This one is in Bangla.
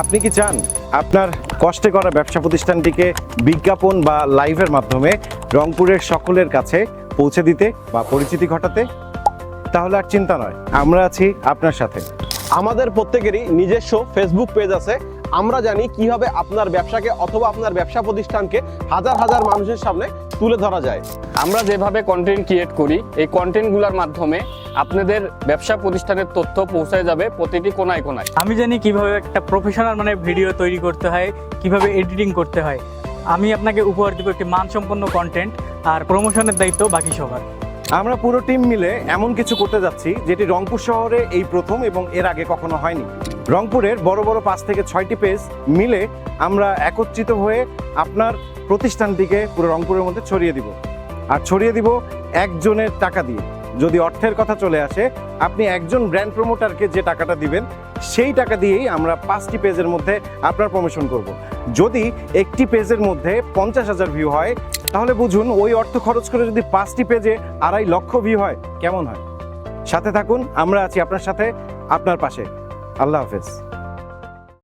আপনি কি চান আপনার কষ্টে করা ব্যবসা প্রতিষ্ঠানটিকে বিজ্ঞাপন বা লাইভের মাধ্যমে রংপুরের সকলের কাছে পৌঁছে দিতে বা পরিচিতি ঘটাতে? তাহলে আর চিন্তা নয় আমরা আছি আপনার সাথে। আমাদের প্রত্যেকেরই নিজস্ব ফেসবুক পেজ আছে। আমরা জানি কীভাবে আপনার ব্যবসাকে অথবা আপনার ব্যবসা প্রতিষ্ঠানকে হাজার হাজার মানুষের সামনে তুলে ধরা যায়। আমরা যেভাবে কন্টেন্ট ক্রিয়েট করি এই কন্টেন্টগুলোর মাধ্যমে আপনাদের ব্যবসা প্রতিষ্ঠানের তথ্য পৌঁছায় যাবে প্রতিটি কোনায় কোনায়। আমি জানি কীভাবে একটা প্রফেশনাল মানে ভিডিও তৈরি করতে হয় কীভাবে এডিটিং করতে হয়। আমি আপনাকে উপহার দেবো একটি মানসম্পন্ন কন্টেন্ট আর প্রমোশনের দায়িত্ব বাকি সবার। আমরা পুরো টিম মিলে এমন কিছু করতে যাচ্ছি যেটি রংপুর শহরে এই প্রথম এবং এর আগে কখনো হয়নি। রংপুরের বড় বড় পাঁচ থেকে ছয়টি পেজ মিলে আমরা একত্রিত হয়ে আপনার প্রতিষ্ঠানটিকে পুরো রংপুরের মধ্যে ছড়িয়ে দিব। আর ছড়িয়ে দিব একজনের টাকা দিয়ে। যদি অর্থের কথা চলে আসে, আপনি একজন ব্র্যান্ড প্রমোটারকে যে টাকাটা দিবেন, সেই টাকা দিয়েই আমরা পাঁচটি পেজের মধ্যে আপনার প্রমোশন করব। যদি একটি পেজের মধ্যে পঞ্চাশ হাজার ভিউ হয়, তাহলে বুঝুন ওই অর্থ খরচ করে যদি পাঁচটি পেজে আড়াই লক্ষ ভিউ হয়, কেমন হয়? সাথে থাকুন, আমরা আছি আপনার সাথে, আপনার পাশে। আল্লাহ হাফেজ।